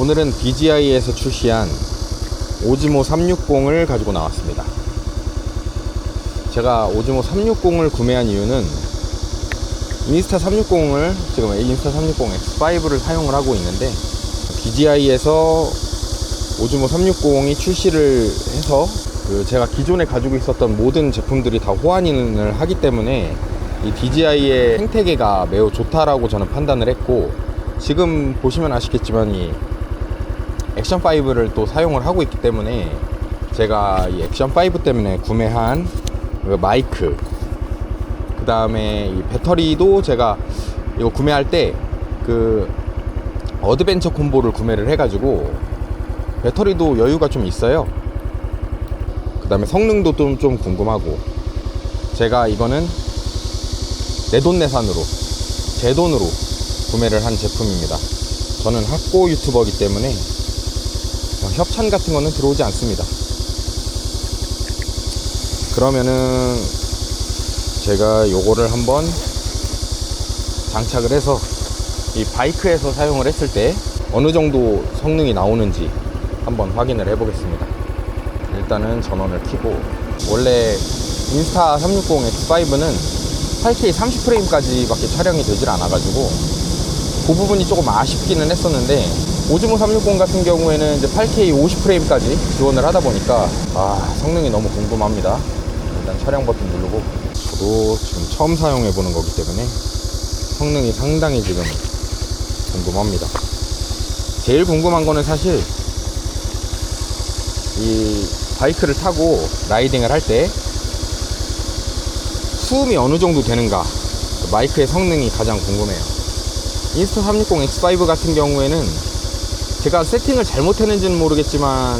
오늘은 DJI에서 출시한 오즈모 360을 가지고 나왔습니다. 제가 오즈모 360을 구매한 이유는 인스타 360을 지금 인스타 360 X5를 사용을 하고 있는데 DJI에서 오즈모 360이 출시를 해서 그 제가 기존에 가지고 있었던 모든 제품들이 다 호환인을 하기 때문에 이 DJI의 생태계가 매우 좋다라고 저는 판단을 했고 지금 보시면 아시겠지만 이 액션 5를 또 사용을 하고 있기 때문에 제가 이 액션 5 때문에 구매한 그 마이크 그 다음에 이 배터리도 제가 이거 구매할 때 그 어드벤처 콤보를 구매를 해가지고 배터리도 여유가 좀 있어요. 그 다음에 성능도 좀, 좀 궁금하고 제가 이거는 내돈내산으로 제 돈으로 구매를 한 제품입니다. 저는 학고 유튜버이기 때문에 어, 협찬 같은 거는 들어오지 않습니다. 그러면은 제가 요거를 한번 장착을 해서 이 바이크에서 사용을 했을 때 어느 정도 성능이 나오는지 한번 확인을 해 보겠습니다. 일단은 전원을 켜고 원래 인스타 360 X5는 8K 30프레임까지밖에 촬영이 되질 않아 가지고 그 부분이 조금 아쉽기는 했었는데 오즈모 360 같은 경우에는 이제 8K 50프레임까지 지원을 하다 보니까 아 성능이 너무 궁금합니다. 일단 촬영 버튼 누르고 저도 지금 처음 사용해 보는 거기 때문에 성능이 상당히 지금 궁금합니다. 제일 궁금한 거는 사실 이 바이크를 타고 라이딩을 할 때 수음이 어느 정도 되는가 마이크의 성능이 가장 궁금해요. 인스타 360 X5 같은 경우에는 제가 세팅을 잘못했는지는 모르겠지만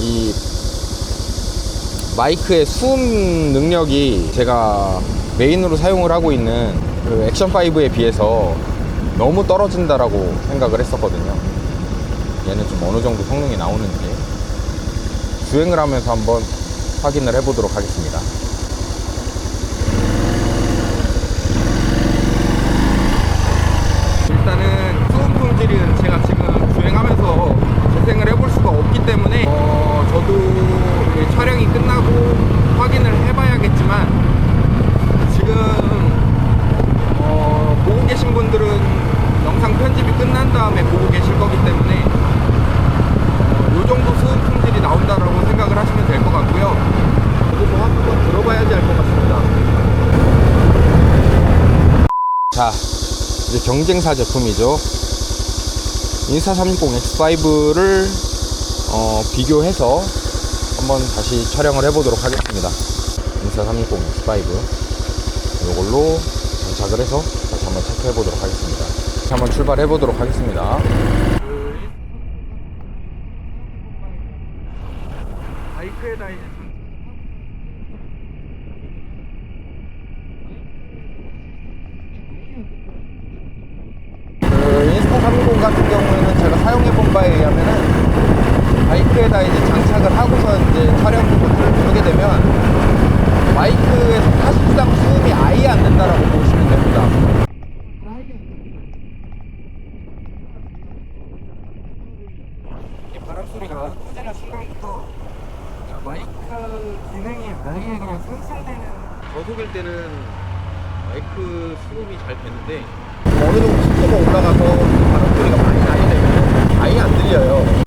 이 마이크의 수음 능력이 제가 메인으로 사용을 하고 있는 그 액션 5에 비해서 너무 떨어진다라고 생각을 했었거든요. 얘는 좀 어느 정도 성능이 나오는지 주행을 하면서 한번 확인을 해보도록 하겠습니다. 자, 이제 경쟁사 제품이죠. 인사 360X5를 어, 비교해서 한번 다시 촬영을 해보도록 하겠습니다. 인사 360X5 이걸로 장착을 해서 다시 한번 체크해 보도록 하겠습니다. 다시 한번 출발해 보도록 하겠습니다. 바이크에 다니는 350 같은 경우에는 제가 사용해본 바에 의하면은 바이크에다 이제 장착을 하고서 이제 촬영을 하게 되면 바이크에서 사실상 수음이 아예 안 된다라고 보시면 됩니다. 바람 소리가 꺼지는 순간부터 마이크 기능이 저속일 때는 마이크 수음이 잘 되는데 어느 정도 습도가 올라가서 아예 안 들려요.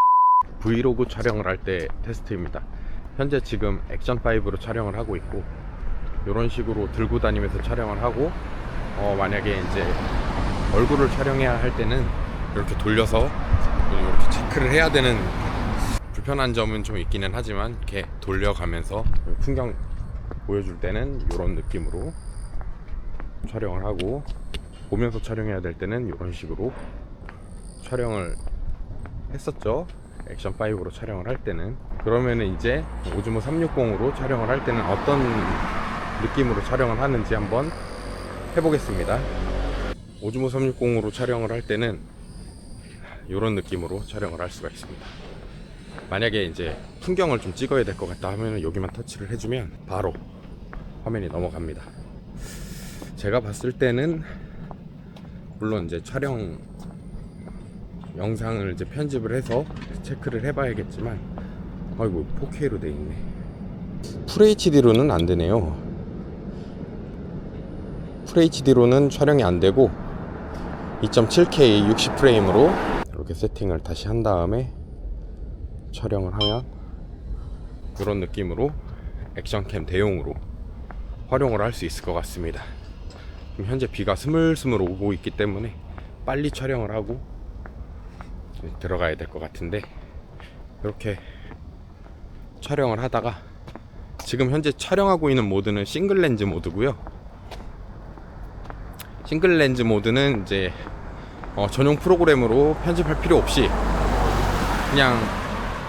브이로그 촬영을 할 때 테스트입니다. 현재 지금 액션 5로 촬영을 하고 있고 이런 식으로 들고 다니면서 촬영을 하고 어, 만약에 이제 얼굴을 촬영해야 할 때는 이렇게 돌려서 이렇게 체크를 해야 되는 불편한 점은 좀 있기는 하지만 이렇게 돌려가면서 풍경 보여줄 때는 이런 느낌으로 촬영을 하고 보면서 촬영해야 될 때는 이런 식으로 촬영을 했었죠. 액션 5로 촬영을 할 때는 그러면은 이제 오즈모 360으로 촬영을 할 때는 어떤 느낌으로 촬영을 하는지 한번 해보겠습니다. 오즈모 360으로 촬영을 할 때는 이런 느낌으로 촬영을 할 수가 있습니다. 만약에 이제 풍경을 좀 찍어야 될 것 같다 하면 여기만 터치를 해주면 바로 화면이 넘어갑니다. 제가 봤을 때는 물론 이제 촬영 영상을 이제 편집을 해서 체크를 해봐야겠지만 아이고 4K로 돼 있네. FHD로는 안 되네요. FHD로는 촬영이 안 되고 2.7K 60프레임으로 이렇게 세팅을 다시 한 다음에 촬영을 하면 이런 느낌으로 액션캠 대용으로 활용을 할 수 있을 것 같습니다. 현재 비가 스물스물 오고 있기 때문에 빨리 촬영을 하고 들어가야 될 것 같은데 이렇게 촬영을 하다가 지금 현재 촬영하고 있는 모드는 싱글 렌즈 모드고요. 싱글 렌즈 모드는 이제 어, 전용 프로그램으로 편집할 필요 없이 그냥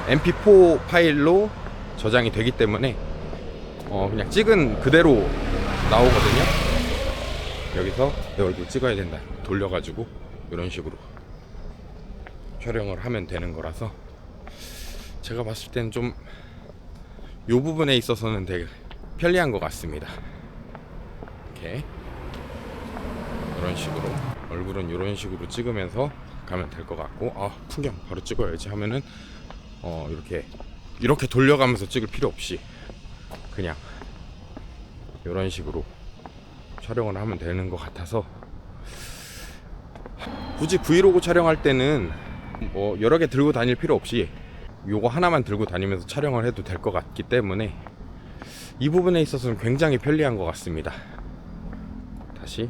MP4 파일로 저장이 되기 때문에 어, 그냥 찍은 그대로 나오거든요. 여기서 내 얼굴 찍어야 된다. 돌려가지고 이런 식으로 촬영을 하면 되는 거라서 제가 봤을 이 부분에 있어서는 되게 편리한 것 같습니다. 이렇게 이런 식으로 얼굴은 이런 식으로 찍으면서 가면 될 것 같고 아 풍경 바로 찍어야지 하면은 어 이렇게 이렇게 돌려가면서 찍을 필요 없이 그냥 이런 식으로 촬영을 하면 되는 것 같아서 굳이 브이로그 촬영할 때는 뭐 여러 개 들고 다닐 필요 없이 요거 하나만 들고 다니면서 촬영을 해도 될 것 같기 때문에 이 부분에 있어서는 굉장히 편리한 것 같습니다. 다시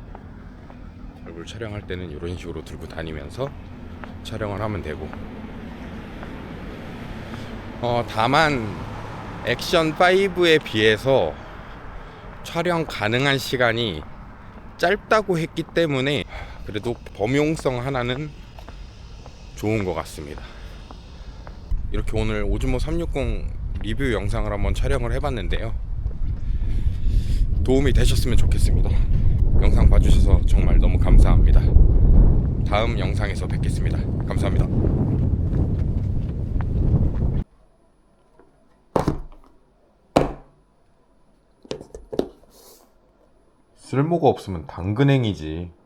얼굴 촬영할 때는 이런 식으로 들고 다니면서 촬영을 하면 되고 어 다만 액션 5에 비해서 촬영 가능한 시간이 짧다고 했기 때문에 그래도 범용성 하나는 좋은 것 같습니다. 이렇게 오늘 오즈모 360 리뷰 영상을 한번 촬영을 해봤는데요. 도움이 되셨으면 좋겠습니다. 영상 봐주셔서 정말 너무 감사합니다. 다음 영상에서 뵙겠습니다. 감사합니다. 쓸모가 없으면 당근행이지.